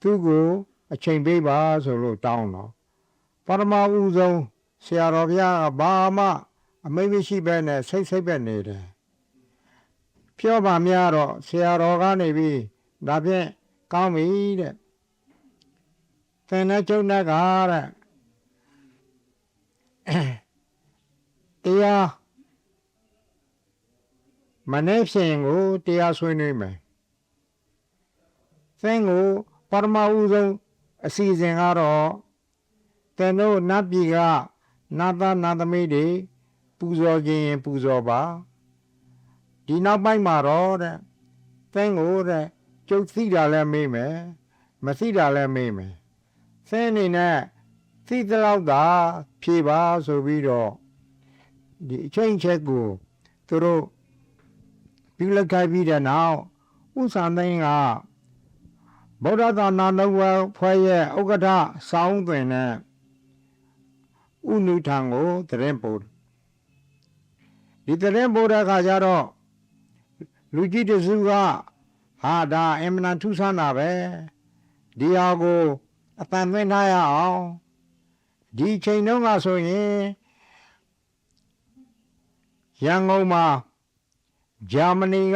သူ့ကိုအချိန်ပေးပါဆိုလို့တောင်းတော့ပထမဦးဆုံးဆရာတော်ဘုရားကဘာမှအမိတ်မရှိပဲနဲ့စိတ်စိတ်ပဲနေတယ်ပြောပါများတော့ဆရာတော်ကနေပြီးဒါဖြင့်ကောင်းပြီတဲ့သင်နဲ့ကျုံနဲ့ကတဲ့တရားမနေ့ဖြင့်ကိုတရားဆွေးနွေးမယ်သင်ကို ပထမဦးဆုံးအစီအစဉ်ကတော့သင်တို့နတ်ပြည်ကနတ်သားနတ်သမီးတွေပူဇော်ခြင်းရင်ပူဇော်ပါဒီနောက်ပိုင်းမှာတော့တဲ့သင်ကိုတဲ့ကျုပ်သိတာလည်းမေးမယ်မသိတာလည်းမေးမယ်သင်အနေနဲ့သိသလောက်သာဖြေပါဆိုပြီးတော့ဒီအချိန်ချက်ကိုသူတို့ပြုလုပ်ခိုင်းပြီးတဲ့နောက်ဥစ္စာသိန်းက ဗုဒ္ဓသာနာတော်ဖွဲ့ရဲ့ဥက္ကဋ္ဌစောင်းသွင်နဲ့ဥနုထံကိုတရင်ပို့ဒီတရင်ပို့တဲ့အခါကျတော့လူကြီးတစုကဟာဒါအင်မတန်ထူးဆန်းတာပဲဒီဟာကိုအတန်သွင်းထားရအောင်ဒီချိန်တုန်းကဆိုရင်ရန်ကုန်မှာဂျာမနီက